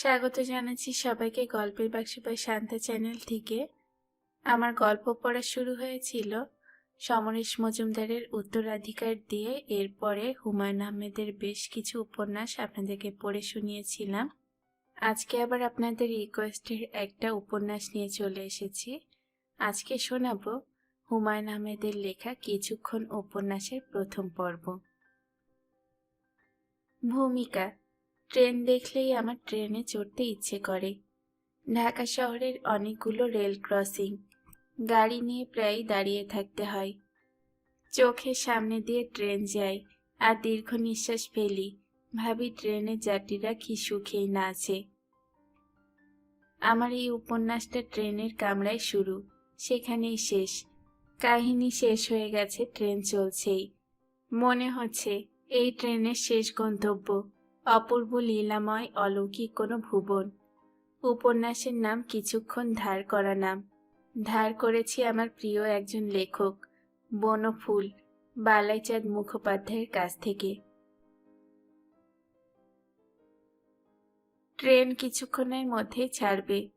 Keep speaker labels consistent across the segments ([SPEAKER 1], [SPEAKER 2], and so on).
[SPEAKER 1] স্বাগত জানাচ্ছি সবাইকে গল্পের বাক্স বাই শান্তা চ্যানেল থেকে। আমার গল্প পড়া শুরু হয়েছিল সমরেশ মজুমদারের উত্তরাধিকার দিয়ে। এরপরে হুমায়ুন আহমেদের বেশ কিছু উপন্যাস আপনাদেরকে পড়ে শুনিয়েছিলাম। আজকে আবার আপনাদের রিকোয়েস্টের একটা উপন্যাস নিয়ে চলে এসেছি। আজকে শোনাবো হুমায়ুন আহমেদের লেখা কিছুক্ষণ উপন্যাসের প্রথম পর্ব। ভূমিকা ট্রেন দেখলেই আমার ট্রেনে চড়তে ইচ্ছে করে। ঢাকা শহরের অনেকগুলো রেল ক্রসিং, গাড়ি নিয়ে প্রায় দাঁড়িয়ে থাকতে হয়। চোখের সামনে দিয়ে ট্রেন যায়, আর দীর্ঘ নিঃশ্বাস ফেলি, ভাবি ট্রেনের যাত্রীরা কি সুখেই না আছে। আমার এই উপন্যাসটা ট্রেনের কামরায় শুরু, সেখানেই শেষ। কাহিনী শেষ হয়ে গেছে, ট্রেন চলছেই। মনে হচ্ছে, এই ট্রেনের শেষ গন্তব্য। অপূর্ব লীলাময় অলৌকিক কোনো ভুবন উপন্যাসের নাম কিছুক্ষণ ধার করা নাম। ধার করেছি আমার প্রিয় একজন লেখক, বনফুল, বালাইচাঁদ মুখোপাধ্যায়ের কাছ থেকে। ট্রেন কিছুক্ষণের মধ্যেই ছাড়বে।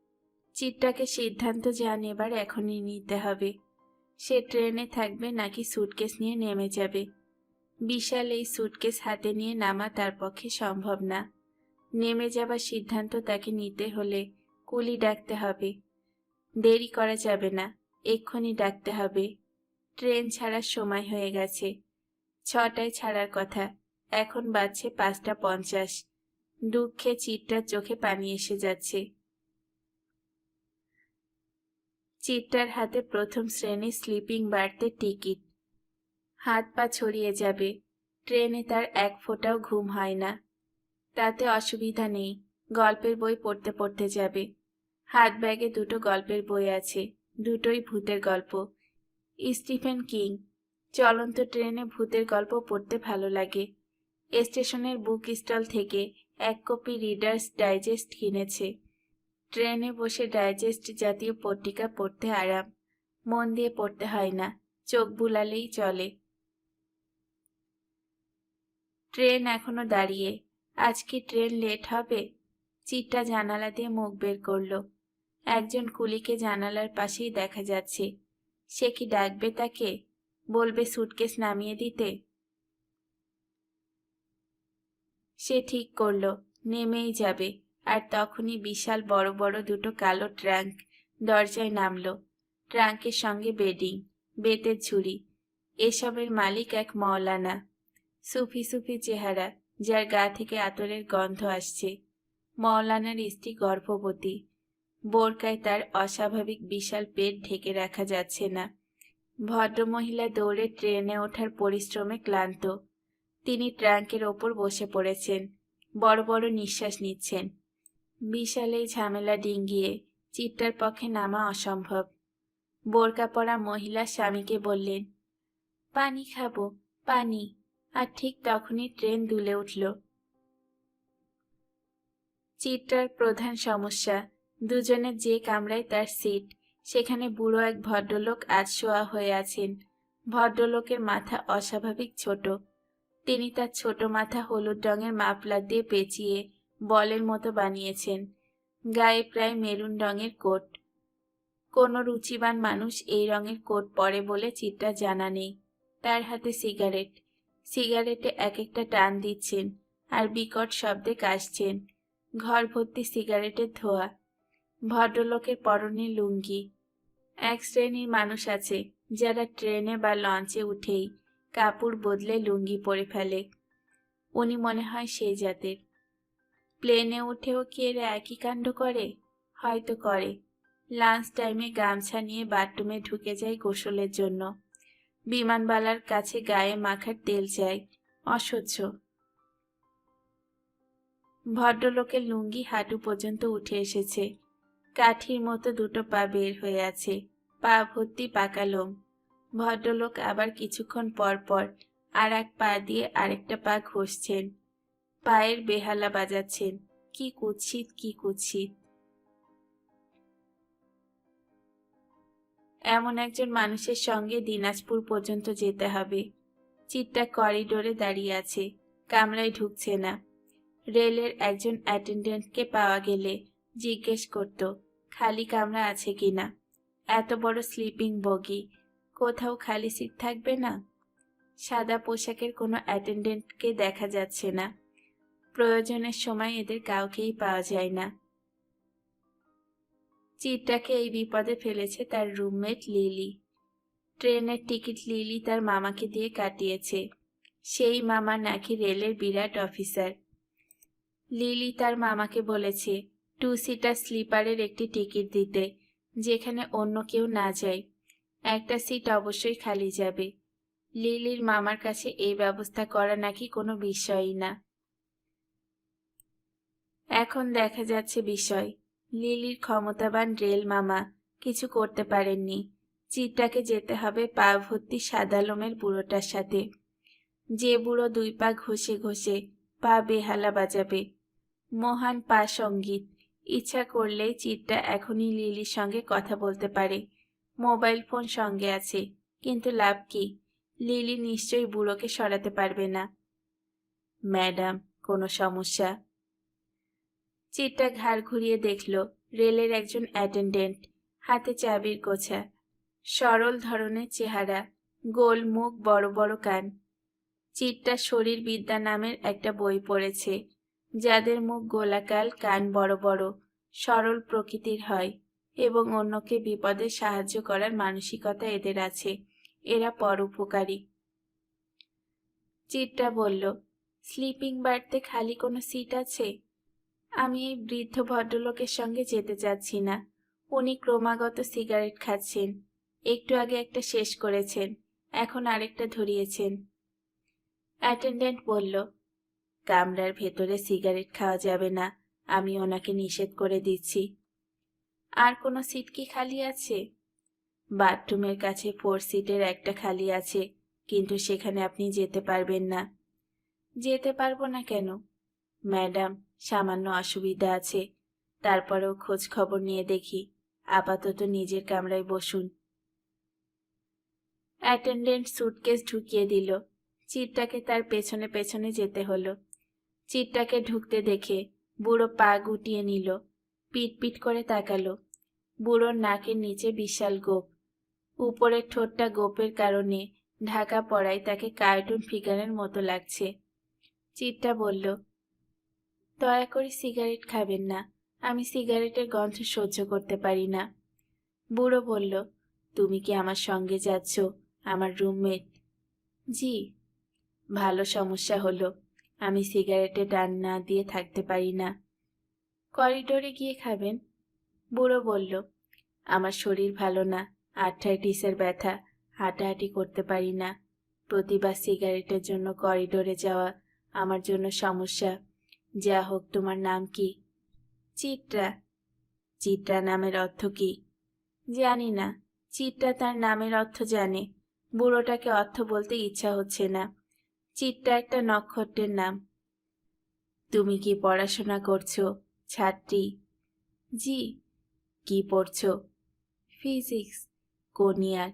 [SPEAKER 1] চিত্রাকে সিদ্ধান্ত যা নেবার এখনই নিতে হবে। সে ট্রেনে থাকবে নাকি সুটকেস নিয়ে নেমে যাবে। বিশাল এই সুটকেস হাতে নিয়ে নামা তার পক্ষে সম্ভব না। নেমে যাবার সিদ্ধান্ত তাকে নিতে হলে কুলি ডাকতে হবে। দেরি করা যাবে না, এক্ষুনি ডাকতে হবে। ট্রেন ছাড়ার সময় হয়ে গেছে। ছটায় ছাড়ার কথা, এখন বাজছে পাঁচটা পঞ্চাশ। দুঃখে চিত্রার চোখে পানি এসে যাচ্ছে। চিত্রার হাতে প্রথম শ্রেণির স্লিপিং বাড়তে টিকিট হাত পা ছড়িয়ে যাবে। ট্রেনে তার এক ফোঁটাও ঘুম হয় না। তাতে অসুবিধা নেই, গল্পের বই পড়তে পড়তে যাবে। হাত ব্যাগে দুটো গল্পের বই আছে, দুটোই ভূতের গল্প। স্টিফেন কিং, চলন্ত ট্রেনে ভূতের গল্প পড়তে ভালো লাগে। স্টেশনের বুক স্টল থেকে এক কপি রিডার্স ডাইজেস্ট কিনেছে। ট্রেনে বসে ডাইজেস্ট জাতীয় পত্রিকা পড়তে আরাম। মন দিয়ে পড়তে হয় না, চোখ বুলালেই চলে। ট্রেন এখনও দাঁড়িয়ে। আজ কি ট্রেন লেট হবে? চিটটা জানালা দিয়ে মুখ বের করল। একজন কুলিকে জানালার পাশেই দেখা যাচ্ছে। সে কি ডাকবে তাকে? বলবে সুটকেস নামিয়ে দিতে। সে ঠিক করল, নেমেই যাবে। আর তখনই বিশাল বড় বড় দুটো কালো ট্রাঙ্ক দরজায় নামলো। ট্রাঙ্কের সঙ্গে বেডিং, বেতের ঝুড়ি। এসবের মালিক এক মওলানা। সুফি সুফি চেহারা, যার গা থেকে আতরের গন্ধ আসছে। মওলানার স্ত্রী গর্ভবতী। বোরকায় তার অস্বাভাবিক বিশাল পেট ঢেকে রাখা যাচ্ছে না। ভদ্রমহিলা দৌড়ে ট্রেনে ওঠার পরিশ্রমে ক্লান্ত। তিনি ট্রাঙ্কের ওপর বসে পড়েছেন। বড় বড় নিঃশ্বাস নিচ্ছেন। বিশাল এই ঝামেলা ডিঙ্গিয়ে চিত্তার পক্ষে নামা অসম্ভব। বোরকা পরা মহিলা স্বামীকে বললেন, পানি খাব, পানি। আর ঠিক তখনই ট্রেন দুলে উঠল। চিত্রার প্রধান সমস্যা দুজনের যে কামরায় তার সিট, সেখানে বুড়ো এক ভদ্রলোক আজ শোয়া হয়ে আছেন। ভদ্রলোকের মাথা অস্বাভাবিক ছোট। তিনি তার ছোট মাথা হলুদ রঙের মাফলার দিয়ে পেঁচিয়ে বলের মতো বানিয়েছেন। গায়ে প্রায় মেরুন রঙের কোট। কোনো রুচিবান মানুষ এই রঙের কোট পরে বলে চিত্রা জানা নেই। তার হাতে সিগারেট। সিগারেটে এক একটা টান দিচ্ছেন আর বিকট শব্দে কাশছেন। ঘর ভর্তি সিগারেটের ধোয়া। ভদ্রলোকের পরনে লুঙ্গি। এক শ্রেণির মানুষ আছে, যারা ট্রেনে বা লঞ্চে উঠেই কাপড় বদলে লুঙ্গি পরে ফেলে। উনি মনে হয় সেই জাতের। প্লেনে উঠেও কি এরা একই কাণ্ড করে? হয়তো করে। লাঞ্চ টাইমে গামছা নিয়ে বাথরুমে ঢুকে যায় গোসলের জন্য। বিমানবালার কাছে গায়ে মাখার তেল চাই, অসহ্য। ভদ্রলোকের লুঙ্গি হাঁটু পর্যন্ত উঠে এসেছে। কাঠির মতো দুটো পা বের হয়ে আছে, পা ভর্তি পাকা লোম। ভদ্রলোক আবার কিছুক্ষণ পর পর আর এক পা দিয়ে আরেকটা পা ঘষছেন। পায়ের বেহালা বাজাচ্ছেন, কি কুৎসিত কি কুৎসিত। এমন একজন মানুষের সঙ্গে দিনাজপুর পর্যন্ত যেতে হবে। চিত্তা করিডোরে দাঁড়িয়ে আছে, কামরায় ঢুকছে না। রেলের একজন অ্যাটেন্ডেন্টকে পাওয়া গেলে জিজ্ঞেস করত, খালি কামরা আছে কি না? এত বড় স্লিপিং বগি, কোথাও খালি সিট থাকবে না? সাদা পোশাকের কোনো অ্যাটেন্ডেন্টকে দেখা যাচ্ছে না। প্রয়োজনের সময় এদের কাউকেই পাওয়া যায় না। চিত্রাকে এই বিপদে ফেলেছে তার রুমমেট লিলি। ট্রেনের টিকিট লিলি তার মামাকে দিয়ে কাটিয়েছে। সেই মামা নাকি রেলের বিরাট অফিসার। লিলি তার মামাকে বলেছে টু সিটার স্লিপারের একটি টিকিট দিতে, যেখানে অন্য কেউ না যায়। একটা সিট অবশ্যই খালি যাবে। লিলির মামার কাছে এই ব্যবস্থা করা নাকি কোনো বিষয়ই না। এখন দেখা যাচ্ছে বিষয়। লিলির ক্ষমতাবান রেল মামা কিছু করতে পারেননি। চিত্রাকে যেতে হবে পা ভর্তি সাদা লোমের বুড়োটার সাথে। যে বুড়ো দুই পা ঘষে ঘষে পা বেহালা বাজাবে। মহান পা সংগীত। ইচ্ছা করলেই চিত্রা এখনই লিলির সঙ্গে কথা বলতে পারে। মোবাইল ফোন সঙ্গে আছে, কিন্তু লাভ কি? লিলি নিশ্চয়ই বুড়োকে সরাতে পারবে না। ম্যাডাম, কোনো সমস্যা? চিত্রা ঘাড় ঘুরিয়ে দেখল রেলের একজন অ্যাটেন্ডেন্ট, হাতে চাবির গোছা। সরল ধরনের চেহারা, গোল মুখ, বড় বড় কান। চিত্রা শরীর বিদ্যা নামের একটা বই পড়েছে, যাদের মুখ গোলাকাল কান বড় বড়, সরল প্রকৃতির হয় এবং অন্যকে বিপদে সাহায্য করার মানসিকতা এদের আছে, এরা পরোপকারী চিটটা বলল, স্লিপিং বার্থে খালি কোনো সিট আছে? আমি এই বৃদ্ধ ভদ্রলোকের সঙ্গে যেতে চাচ্ছি না। উনি ক্রমাগত সিগারেট খাচ্ছেন। একটু আগে একটা শেষ করেছেন, এখন আরেকটা ধরিয়েছেন। অ্যাটেন্ডেন্ট বলল, কামরার ভেতরে সিগারেট খাওয়া যাবে না, আমি ওনাকে নিষেধ করে দিচ্ছি। আর কোনো সিট কি খালি আছে? বাথরুমের কাছে ফোর সিটের একটা খালি আছে, কিন্তু সেখানে আপনি যেতে পারবেন না। যেতে পারব না কেন? ম্যাডাম সামান্য অসুবিধা আছে। তারপরেও খোঁজ খবর নিয়ে দেখি, আপাতত নিজের কামরায় বসুন। অ্যাটেন্ডেন্ট সুটকেস ঢুকিয়ে দিল। চিত্রাকে তার পেছনে পেছনে যেতে হলো। চিত্রাকে ঢুকতে দেখে বুড়ো পা গুটিয়ে নিল। পিট পিট করে তাকালো। বুড়োর নাকের নিচে বিশাল গোপ। উপরের ঠোঁটটা গোপের কারণে ঢাকা পড়ায় তাকে কার্টুন ফিগারের মতো লাগছে। চিত্রা বলল দয়া করে সিগারেট খাবেন না। আমি সিগারেটের গন্ধ সহ্য করতে পারি না। বুড়ো বলল, তুমি কি আমার সঙ্গে যাচ্ছ, আমার রুমমেট? জি। ভালো সমস্যা হলো। আমি সিগারেটে টান না দিয়ে থাকতে পারি না। করিডোরে গিয়ে খাবেন? বুড়ো বলল, আমার শরীর ভালো না আর্থাইটিসের ব্যথা, হাঁটাহাঁটি করতে পারি না। প্রতিবার সিগারেটের জন্য করিডোরে যাওয়া আমার জন্য সমস্যা। যা হোক, তোমার নাম কি? চিত্রা। চিত্রা নামের অর্থ কি? জানি না। চিত্রা তার নামের অর্থ জানে। বুড়োটাকে অর্থ বলতে ইচ্ছা হচ্ছে না। চিত্রা একটা নক্ষত্রের নাম। তুমি কি পড়াশোনা করছ, ছাত্রী? জি। কি পড়ছো? ফিজিক্স। কোন ইয়ার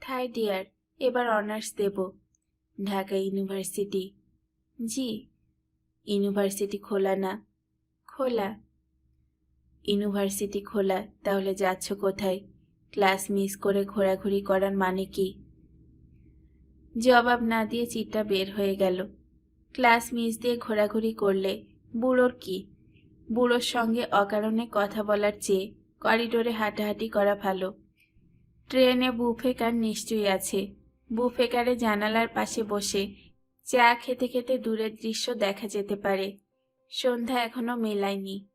[SPEAKER 1] থার্ড ইয়ার। এবার অনার্স দেব। ঢাকা ইউনিভার্সিটি। জি। ইউনিভার্সিটি খোলা না। খোলা। ইউনিভার্সিটি খোলা, তাহলে যাচ্ছ কোথায়? ক্লাস মিস করে ঘোরাঘুরি করার মানে কি? জবাব না দিয়ে চিটটা বের হয়ে গেল। ক্লাস মিস দিয়ে ঘোরাঘুরি করলে বুড়োর কি? বুড়োর সঙ্গে অকারণে কথা বলার চেয়ে করিডোরে হাঁটাহাঁটি করা ভালো। ট্রেনে বুফেকার নিশ্চয়ই আছে। বুফেকারে জানালার পাশে বসে চা খেতে খেতে দূরের দৃশ্য দেখা যেতে পারে। সন্ধ্যা এখনও মেলায়নি।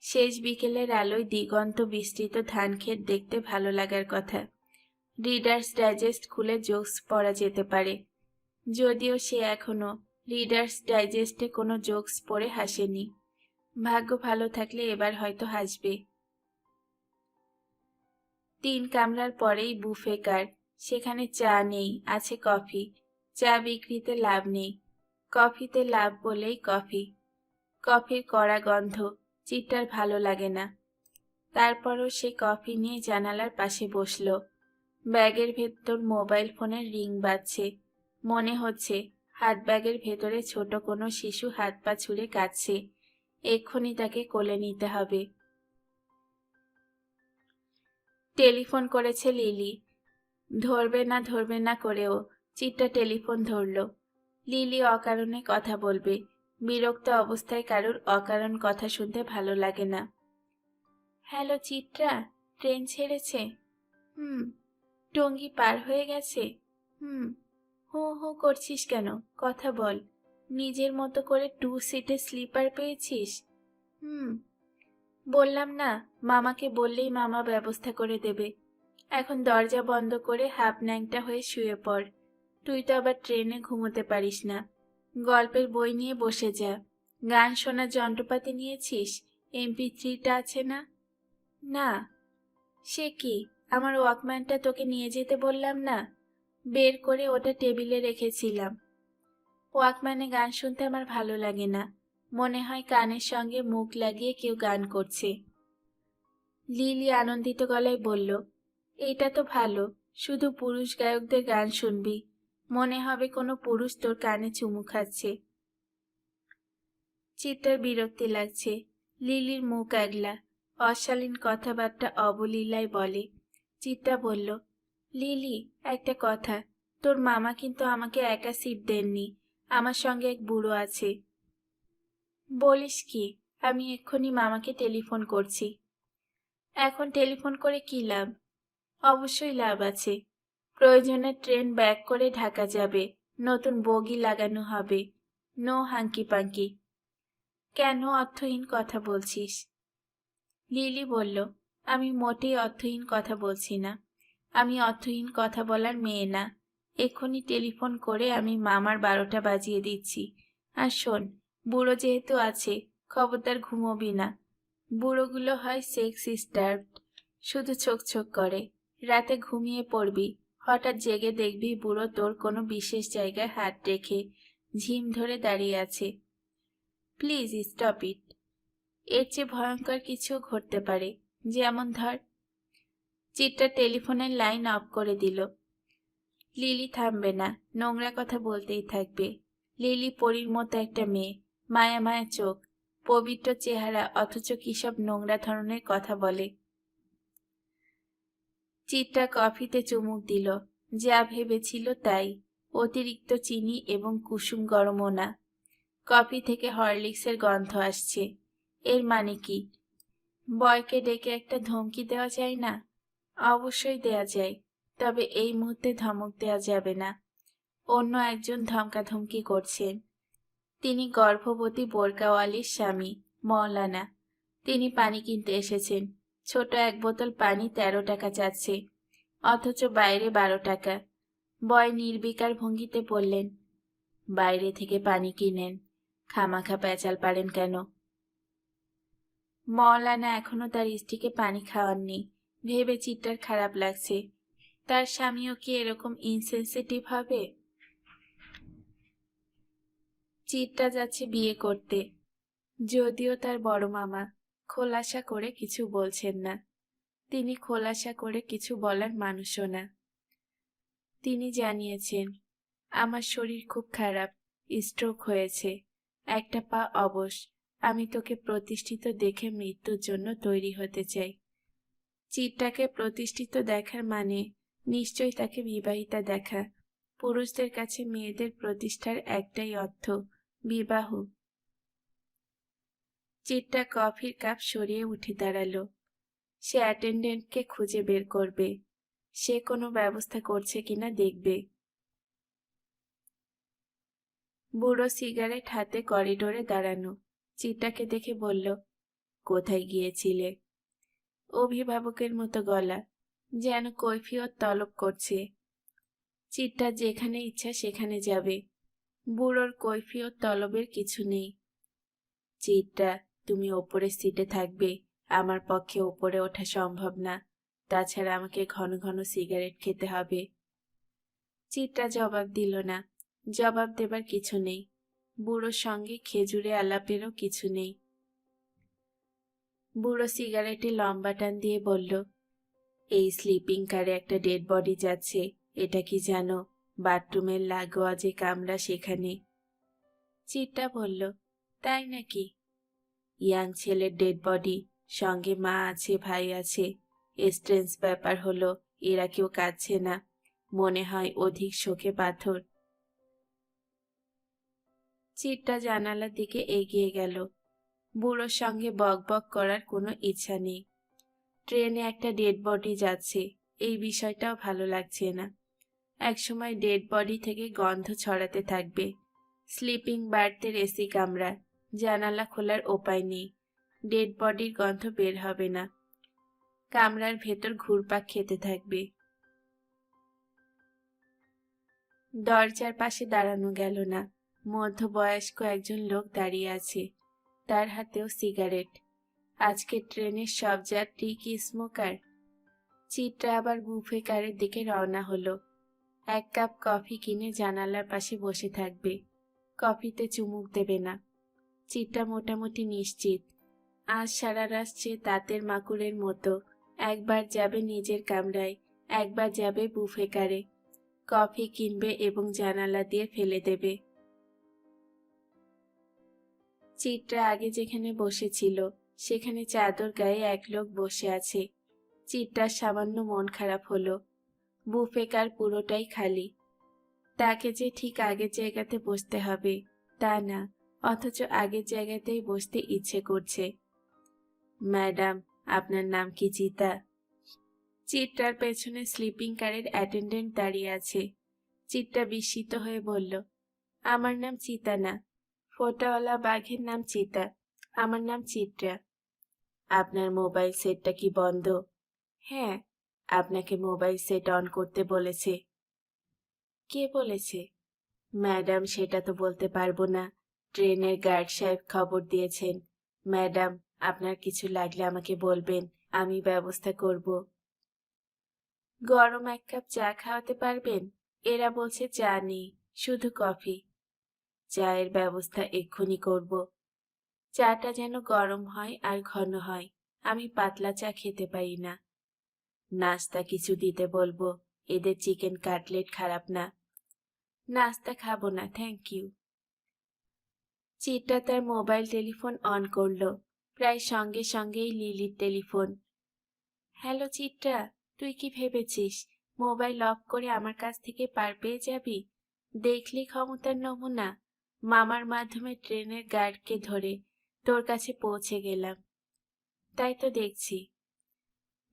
[SPEAKER 1] শেষ বিকেলের আলোয় দিগন্ত বিস্তৃত ধান ক্ষেত দেখতে ভালো লাগার কথা। রিডার্স ডাইজেস্ট খুলে জোকস পড়া যেতে পারে। যদিও সে এখনও রিডার্স ডাইজেস্টে কোনো জোকস পড়ে হাসেনি। ভাগ্য ভালো থাকলে এবার হয়তো হাসবে। তিন কামরার পরেই বুফে কার। সেখানে চা নেই, আছে কফি। চা বিক্রিতে লাভ নেই। কফিতে লাভ বলেই কফি। কফির কড়া গন্ধ চিটটার ভালো লাগে না। তারপরও সে কফি নিয়ে জানালার পাশে বসল। ব্যাগের ভেতর মোবাইল ফোনের রিং বাজছে। মনে হচ্ছে হাত ব্যাগের ভেতরে ছোট কোনো শিশু হাত পা ছুঁড়ে কাঁদছে। এক্ষুনি তাকে কোলে নিতে হবে। টেলিফোন করেছে লিলি। ধরবে না ধরবে না করেও চিত্রা টেলিফোন ধরল। লিলি অকারণে কথা বলবে। বিরক্ত অবস্থায় কারুর অকারণ কথা শুনতে ভালো লাগে না। হ্যালো চিত্রা ট্রেন ছেড়েছে? হুম, টঙ্গি পার হয়ে গেছে? হুম, হু হু করছিস কেন? কথা বল। নিজের মতো করে টু সিটে স্লিপার পেয়েছিস? হুম, বললাম না, মামাকে বললেই মামা ব্যবস্থা করে দেবে। এখন দরজা বন্ধ করে হাফ ন্যাংটা হয়ে শুয়ে পড়। তুই তো আবার ট্রেনে ঘুমোতে পারিস না। গল্পের বই নিয়ে বসে যা। গান শোনার যন্ত্রপাতি নিয়েছিস? এমপি থ্রিটা আছে না? না। সে কি? আমার ওয়াকম্যানটা তোকে নিয়ে যেতে বললাম না? বের করে ওটা টেবিলে রেখেছিলাম। ওয়াকম্যানে গান শুনতে আমার ভালো লাগে না। মনে হয় কানের সঙ্গে মুখ লাগিয়ে কেউ গান করছে। লিলি আনন্দিত গলায় বলল এটা তো ভালো। শুধু পুরুষ গায়কদের গান শুনবি। মনে হবে কোনো পুরুষ তোর কানে চুমু খাচ্ছে। চিত্রার বিরক্তি লাগছে। লিলির মুখ আগলা। অশালীন কথাবার্তা অবলীলায় বলে। চিত্রা বলল, লিলি, একটা কথা। তোর মামা কিন্তু আমাকে একা সিট দেননি। আমার সঙ্গে এক বুড়ো আছে। বলিস কি, আমি এক্ষুনি মামাকে টেলিফোন করছি। এখন টেলিফোন করে কি লাভ? অবশ্যই লাভ আছে। প্রয়োজনে ট্রেন ব্যাক করে ঢাকা যাবে। নতুন বগি লাগানো হবে। No hanky panky. কেন অর্থহীন কথা বলছিস? লিলি বলল, আমি মোটেই অর্থহীন কথা বলছি না। আমি অর্থহীন কথা বলার মেয়ে না। এক্ষুনি টেলিফোন করে আমি মামার বারোটা বাজিয়ে দিচ্ছি। আর শোন, বুড়ো যেহেতু আছে, খবরদার ঘুমোবি না। বুড়োগুলো হয় সেক্স স্টার্ট শুধু ছোক ছোক করে। রাতে ঘুমিয়ে পড়বি। হঠাৎ জেগে দেখবি বুড়ো তোর কোনো বিশেষ জায়গায় হাত রেখে ঝিম ধরে দাঁড়িয়ে আছে। Please stop it. এর চেয়ে ভয়ঙ্কর কিছু ঘটতে পারে। যেমন ধর চিত্রা টেলিফোনের লাইন অফ করে দিল। লিলি থামবে না, নোংরা কথা বলতেই থাকবে। লিলি পরীর মতো একটা মেয়ে, মায়া মায়া চোখ, পবিত্র চেহারা, অথচ কিসব নোংরা ধরনের কথা বলে। চিত্রা কফিতে চুমুক দিল। যা ভেবেছিল তাই। অতিরিক্ত চিনি এবং কুসুম গরমও না। কফি থেকে হরলিক্সের গন্ধ আসছে। এর মানে কি? বয়কে ডেকে একটা ধমকি দেওয়া যায় না? অবশ্যই দেয়া যায়, তবে এই মুহূর্তে ধমক দেওয়া যাবে না। অন্য একজন ধমকাধমকি করছেন। তিনি গর্ভবতী বোরকাওয়ালির স্বামী মৌলানা তিনি পানি কিনতে এসেছেন। ছোট এক বোতল পানি তেরো টাকা চাচ্ছে, অথচ বাইরে বারো টাকা। বয় নির্বিকার ভঙ্গিতে বললেন, বাইরে থেকে পানি কিনেন, খামাখা পেঁচাল পারেন কেন? মৌলানা এখনও তার স্ত্রীকে পানি খাওয়াননি, ভেবে চিত্রার খারাপ লাগছে। তার স্বামীও কি এরকম ইনসেন্সিটিভ হবে? চিত্রা যাচ্ছে বিয়ে করতে, যদিও তার বড় মামা। খোলাসা করে কিছু বলছেন না। তিনি খোলাসা করে কিছু বলার মানুষও না। তিনি জানিয়েছেন, আমার শরীর খুব খারাপ স্ট্রোক হয়েছে, একটা পা অবশ, আমি তোকে প্রতিষ্ঠিত দেখে মৃত্যুর জন্য তৈরি হতে চাই। চিত্রাকে প্রতিষ্ঠিত দেখার মানে নিশ্চয়ই তাকে বিবাহিতা দেখা। পুরুষদের কাছে মেয়েদের প্রতিষ্ঠার একটাই অর্থ, বিবাহ। চিত্রা কফির কাপ সরিয়ে উঠে দাঁড়াল। সে অ্যাটেন্ডেন্টকে খুঁজে বের করবে। সে কোনো ব্যবস্থা করছে কিনা দেখবে। বুড়ো সিগারেট হাতে করিডোরে দাঁড়ানো। চিত্রাকে দেখে বলল, কোথায় গিয়েছিলে? অভিভাবকের মতো গলা, যেন কৈফিয়ত তলব করছে। চিত্রা যেখানে ইচ্ছা সেখানে যাবে। বুড়োর কৈফিয়ত তলবের কিছু নেই। চিত্রা তুমি ওপরের সিটে থাকবে, আমার পক্ষে ওপরে ওঠা সম্ভব না। তাছাড়া আমাকে ঘন ঘন সিগারেট খেতে হবে। চিত্রা জবাব দিল না। জবাব দেবার কিছু নেই। বুড়োর সঙ্গে খেজুরে আলাপেরও কিছু নেই। বুড়ো সিগারেটে লম্বা টান দিয়ে বলল, এই স্লিপিং কারে একটা ডেড বডি যাচ্ছে, এটা কি জানো? বাথরুমের লাগোয়া যে কামরা সেখানে। চিত্রা বলল, তাই নাকি? ইয়াং ছেলের ডেড বডি, সঙ্গে মা আছে, ভাই আছে। স্ট্রেন্স ব্যাপার হলো, এরা কেউ কাঁদছে না। মনে হয় অধিক শোকে পাথর। চিটটা জানালার দিকে এগিয়ে গেল। বুড়োর সঙ্গে বক বক করার কোনো ইচ্ছা নেই। ট্রেনে একটা ডেড বডি যাচ্ছে, এই বিষয়টাও ভালো লাগছে না। একসময় ডেড বডি থেকে গন্ধ ছড়াতে থাকবে। স্লিপিং বার্থের এসি কামরা। জানালা খোলার উপায় নেই। ডেড বডির গন্ধ বের হবে না। কামরার ভেতর ঘুরপাক খেতে থাকবে। দরজার পাশে দাঁড়ানো গেল না। মধ্যবয়স্ক একজন লোক দাঁড়িয়ে আছে। তার হাতেও সিগারেট। আজকে ট্রেনের সব যাত্রী কি স্মোকার? চিত্রা আবার বুফে কারের দিকে রওনা হলো। এক কাপ কফি কিনে জানালার পাশে বসে থাকবে। কফিতে চুমুক দেবে না। চিত্রা মোটামুটি নিশ্চিত। আজ সারা আসছে তাঁতের মাকুরের মতো একবার যাবে নিজের কামরায়, একবার যাবে বুফে কারে কফি কিনবে এবং জানালা দিয়ে ফেলে দেবে। চিত্রা আগে যেখানে বসেছিল, সেখানে চাদর গায়ে এক লোক বসে আছে। চিত্রার সামান্য মন খারাপ হলো। বুফেকার পুরোটাই খালি। তাকে যে ঠিক আগের জায়গাতে বসতে হবে, তা না। অথচ আগের জায়গাতেই বসতে ইচ্ছে করছে। ম্যাডাম, আপনার নাম কি চিতা চিত্রার পেছনে স্লিপিং কারের অ্যাটেন্ডেন্ট দাঁড়িয়ে আছে। চিত্রা বিস্মিত হয়ে বলল, আমার নাম চিতা না। ফোটাওয়ালা বাঘের নাম চিতা। আমার নাম চিত্রা। আপনার মোবাইল সেটটা কি বন্ধ? হ্যাঁ আপনাকে মোবাইল সেট অন করতে বলেছে। কে বলেছে? ম্যাডাম, সেটা তো বলতে পারব না। ট্রেনের গার্ড সাহেব খবর দিয়েছেন। ম্যাডাম, আপনার কিছু লাগলে আমাকে বলবেন, আমি ব্যবস্থা করব। গরম এক কাপ চা খাওয়াতে পারবেন? এরা বলছে চা নেই, শুধু কফি। চায়ের ব্যবস্থা এক্ষুনি করব। চাটা যেন গরম হয় আর ঘন হয়, আমি পাতলা চা খেতে পারি না। নাস্তা কিছু দিতে বলব, এদের চিকেন কাটলেট খারাপ না। নাস্তা খাব না থ্যাংক ইউ চিত্রা তার মোবাইল টেলিফোন অন করল। প্রায় সঙ্গে সঙ্গেই লিলির টেলিফোন। হ্যালো চিত্রা, তুই কি ভেবেছিস? মোবাইল অফ করে আমার কাছ থেকে পার পেয়ে যাবি? দেখলি ক্ষমতার নমুনা? মামার মাধ্যমে ট্রেনের গার্ডকে ধরে তোর কাছে পৌঁছে গেলাম। তাই তো দেখছি।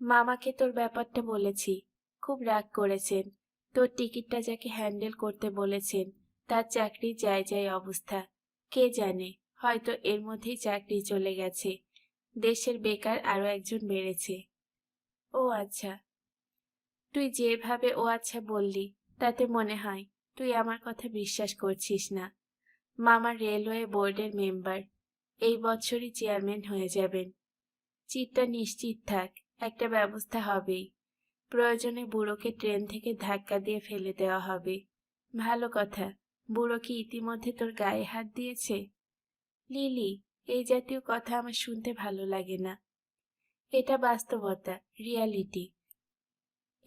[SPEAKER 1] মামাকে তোর ব্যাপারটা বলেছি। খুব রাগ করেছেন। তোর টিকিটটা যাকে হ্যান্ডেল করতে বলেছেন, তার চাকরি যায় যায় অবস্থা। কে জানে? হয়তো এর মধ্যেই চাকরি চলে গেছে। দেশের বেকার আরও একজন বেড়েছে। ও আচ্ছা। তুই যেভাবে ও আচ্ছা বললি, তাতে মনে হয় তুই আমার কথা বিশ্বাস করছিস না। মামা রেলওয়ে বোর্ডের মেম্বার। এই বছরই চেয়ারম্যান হয়ে যাবেন। চিত্তা নিশ্চিত থাক, একটা ব্যবস্থা হবেই। প্রয়োজনে বুড়োকে ট্রেন থেকে ধাক্কা দিয়ে ফেলে দেওয়া হবে। ভালো কথা। বুড়ো কি ইতিমধ্যে তোর গায়ে হাত দিয়েছে? লিলি, এই জাতীয় কথা আমার শুনতে ভালো লাগে না। এটা বাস্তবতা, রিয়ালিটি।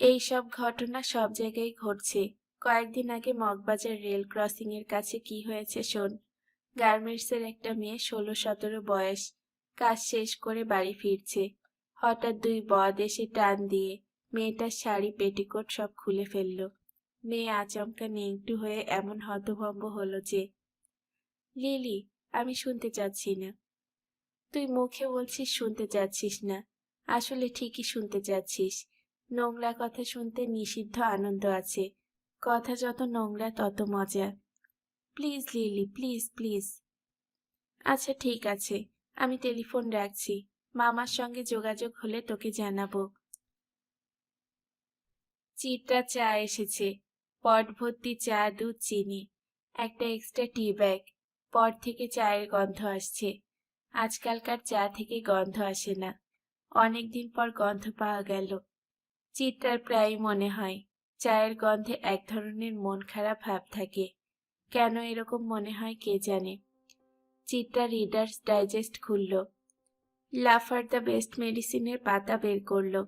[SPEAKER 1] এই সব ঘটনা সব জায়গায় ঘটছে। কয়েকদিন আগে মগবাজার রেল ক্রসিং এর কাছে কি হয়েছে শোন। গার্মেন্টসের একটা মেয়ে ষোলো সতেরো বয়স, কাজ শেষ করে বাড়ি ফিরছে। হঠাৎ দুই বদ এসে টান দিয়ে মেয়েটার শাড়ি পেটিকোট সব খুলে ফেলল। মেয়ে আচমকা নেংটু হয়ে এমন হতভম্ব হলো যে, লিলি, আমি শুনতে চাচ্ছি না। তুই মুখে বলছিস শুনতে চাচ্ছিস না। আসলে ঠিকই শুনতে চাচ্ছিস। নোংরা কথা শুনতে নিষিদ্ধ আনন্দ আছে। কথা যত নোংরা তত মজা। Please Lily, please please. আচ্ছা ঠিক আছে। আমি টেলিফোন রাখছি। মামার সঙ্গে যোগাযোগ হলে তোকে জানাব। চিত্রা চা এসেছে। পট ভর্তি চা, দুধ, চিনি, একটা এক্সট্রা টি ব্যাগ পর থেকে চায়ের গন্ধ আসছে। আজকালকার চা থেকে গন্ধ আসে না। অনেকদিন পর গন্ধ পাওয়া গেল। চিত্রার প্রায় মনে হয়, চায়ের গন্ধে এক ধরনের মন খারাপ ভাব থাকে। কেন এরকম মনে হয় কে জানে? চিত্রা রিডার্স ডাইজেস্ট খুলল। লাফার দ্য বেস্ট মেডিসিনের পাতা বের করল।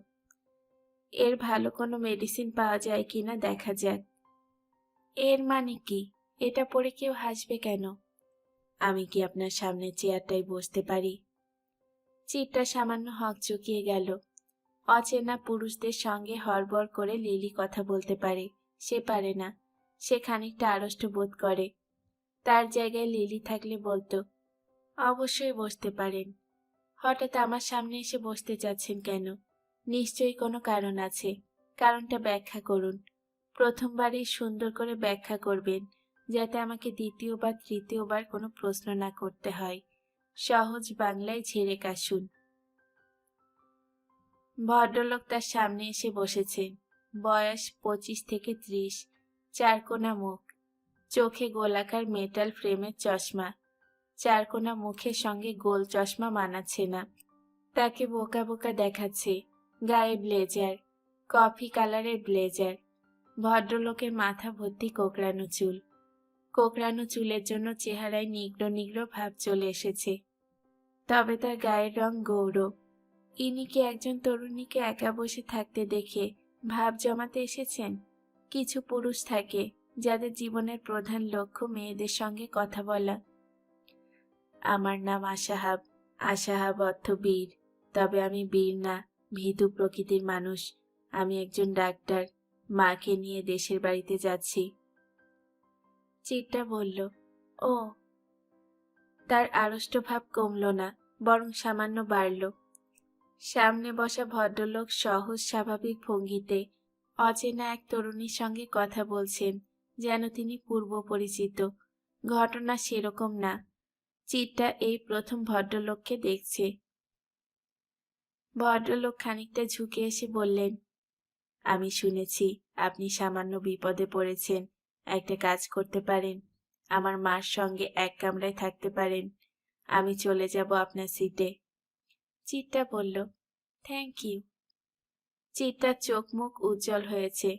[SPEAKER 1] এর ভালো কোনো মেডিসিন পাওয়া যায় কিনা দেখা যাক। এর মানে কি? এটা পরে কেউ হাসবে কেন? আমি কি আপনার সামনে চেয়ারটায় বসতে পারি? চিটটা সামান্য হক চুকিয়ে গেল। অচেনা পুরুষদের সঙ্গে হড়বড় করে লিলি কথা বলতে পারে। সে পারে না। সে খানিকটা আড়ষ্ট বোধ করে। তার জায়গায় লিলি থাকলে বলতো, অবশ্যই বসতে পারেন। হঠাৎ আমার সামনে এসে বসতে চাচ্ছেন কেন? নিশ্চয়ই কোনো কারণ আছে। কারণটা ব্যাখ্যা করুন। প্রথমবারই সুন্দর করে ব্যাখ্যা করবেন, যাতে আমাকে দ্বিতীয় বা তৃতীয়বার কোনো প্রশ্ন না করতে হয়। সহজ বাংলায় ঝেড়ে কাশুন। ভদ্রলোক তার সামনে এসে বসেছেন বয়স পঁচিশ থেকে ত্রিশ, চারকোনা মুখ। চোখে গোলাকার মেটাল ফ্রেমের চশমা। চারকোনা মুখের সঙ্গে গোল চশমা মানাচ্ছে না। তাকে বোকা বোকা দেখাচ্ছে। গায়ে ব্লেজার, কফি কালারের ব্লেজার। ভদ্রলোকের মাথা ভর্তি কোকড়ানো চুল। কোকড়ানো চুলের জন্য চেহারায় নিগ্র নিগ্র ভাব চলে এসেছে। তবে তার গায়ের রং গৌর ইনি কি একজন তরুণীকে একা বসে থাকতে দেখে ভাব জমাতে এসেছেন? কিছু পুরুষ থাকে যাদের জীবনের প্রধান লক্ষ্য মেয়েদের সঙ্গে কথা বলা। আমার নাম আশাহাব। আশাহাব অর্থ বীর। তবে আমি বীর না, ভীতু প্রকৃতির মানুষ। আমি একজন ডাক্তার। মাকে নিয়ে দেশের বাড়িতে যাচ্ছি। চিটটা বলল, ও। তার আড়ষ্ট ভাব কমল না, বরং সামান্য বাড়ল। সামনে বসা ভদ্রলোক সহজ স্বাভাবিক ভঙ্গিতে অচেনা এক তরুণীর সঙ্গে কথা বলছেন, যেন তিনি পূর্ব পরিচিত। ঘটনা সেরকম না। চিটটা এই প্রথম ভদ্রলোককে দেখছে। ভদ্রলোক খানিকটা ঝুঁকে এসে বললেন আমি শুনেছি আপনি সামান্য বিপদে পড়েছেন, একটা কাজ করতে পারেন। আমার মার সঙ্গে এক কামরায় থাকতে পারেন। আমি চলে যাব আপনার সিটে। চিটটা বলল থ্যাংক ইউ চিটটার চোখ মুখ উজ্জ্বল হয়েছে।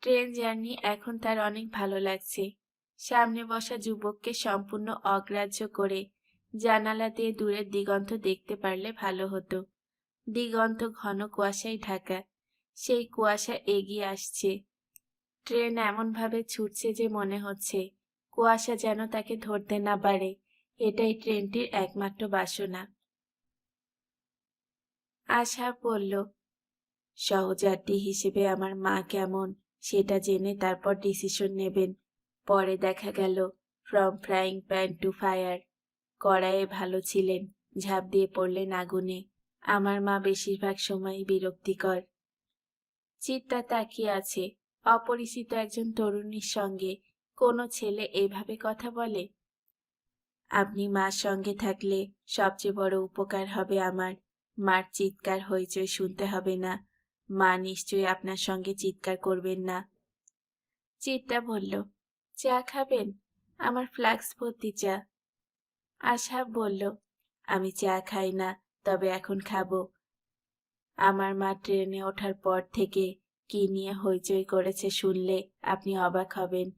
[SPEAKER 1] ট্রেন জার্নি এখন তার অনেক ভালো লাগছে। সামনে বসা যুবককে সম্পূর্ণ অগ্রাহ্য করে জানালা দিয়ে দূরের দিগন্ত দেখতে পারলে ভালো হতো। দিগন্ত ঘন কুয়াশায় ঢাকা। সেই কুয়াশা এগিয়ে আসছে। ট্রেন এমনভাবে ছুটছে যে মনে হচ্ছে, কুয়াশা যেন তাকে ধরতে না পারে। এটাই ট্রেনটির একমাত্র বাসনা। আশা বলল সহযাত্রী হিসেবে আমার মা কেমন, সেটা জেনে তারপর ডিসিশন নেবেন। পরে দেখা গেল from frying pan to fire কড়াইয়ে ভালো ছিলেন, ঝাঁপ দিয়ে পড়লেন আগুনে। আমার মা বেশিরভাগ সময়ই বিরক্তিকর। চিত্তা তাকিয়ে আছে। অপরিচিত একজন তরুণীর সঙ্গে। কোনো ছেলে এভাবে কথা বলে? আপনি মার সঙ্গে থাকলে সবচেয়ে বড় উপকার হবে আমার। মার চিৎকার হইচই শুনতে হবে না। মা নিশ্চয়ই আপনার সঙ্গে চিৎকার করবেন না। চিত্তা বলল, চা খাবেন? আমার ফ্লাক্স ভর্তি চা। আশা বলল, আমি চা খাই না, তবে এখন খাব। আমার মা ট্রেনে ওঠার পর থেকে কি নিয়ে হইচই করেছে শুনলে আপনি অবাক হবেন।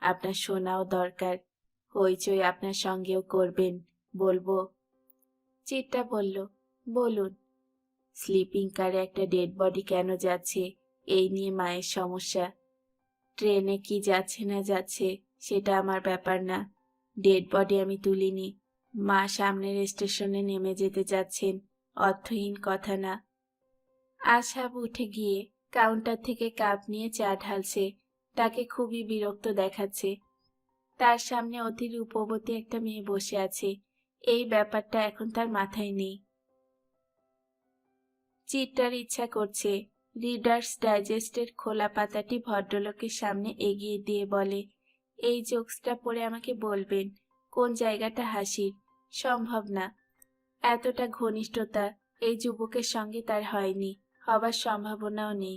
[SPEAKER 1] আপনার শোনাও দরকার, হইচই আপনার সঙ্গেও করবেন, বলব। চিত্তা বলল, বলুন। স্লিপিং কারে একটা ডেড বডি কেন যাচ্ছে? এই নিয়ে মায়ের সমস্যা। ট্রেনে কি যাচ্ছে না যাচ্ছে সেটা আমার ব্যাপার না। ডেড বডি আমি তুলিনি। মা সামনের স্টেশনে নেমে যেতে যাচ্ছেন অর্থহীন কথা না। আশাব উঠে গিয়ে কাউন্টার থেকে কাপ নিয়ে চা ঢালছে। তাকে খুবই বিরক্ত দেখাচ্ছে। তার সামনে অতি রূপবতী একটা মেয়ে বসে আছে। এই ব্যাপারটা এখন তার মাথায় নেই। চিটটার ইচ্ছা করছে। রিডার্স ডাইজেস্টের খোলা পাতাটি ভদ্রলোকের সামনে এগিয়ে দিয়ে বলে, এই জোকসটা পড়ে আমাকে বলবেন। কোন জায়গাটা হাসির? সম্ভব না। এতটা ঘনিষ্ঠতা এই যুবকের সঙ্গে তার হয়নি। হবার সম্ভাবনাও নেই।